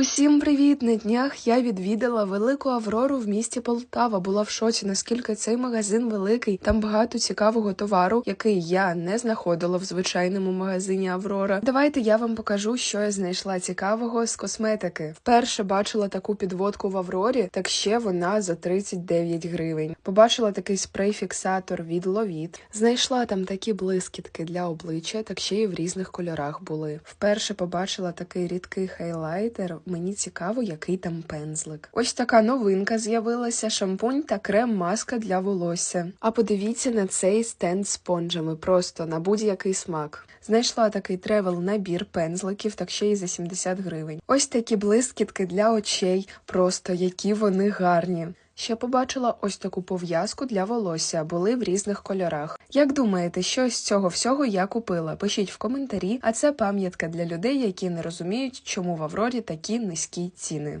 Усім привіт! На днях я відвідала велику Аврору в місті Полтава. Була в шоці, наскільки цей магазин великий. Там багато цікавого товару, який я не знаходила в звичайному магазині Аврора. Давайте я вам покажу, що я знайшла цікавого з косметики. Вперше бачила таку підводку в Аврорі, так ще вона за 39 гривень. Побачила такий спрей-фіксатор від Ловіт. Знайшла там такі блискітки для обличчя, так ще й в різних кольорах були. Вперше побачила такий рідкий хайлайтер. Мені цікаво, який там пензлик. Ось така новинка з'явилася: шампунь та крем-маска для волосся. А подивіться на цей стенд з спонжами, просто на будь-який смак. Знайшла такий тревел набір пензликів, так ще й за 70 гривень. Ось такі блискітки для очей, просто які вони гарні. Ще побачила ось таку пов'язку для волосся, були в різних кольорах. Як думаєте, що з цього всього я купила? Пишіть в коментарі, а це пам'ятка для людей, які не розуміють, чому в Аврорі такі низькі ціни.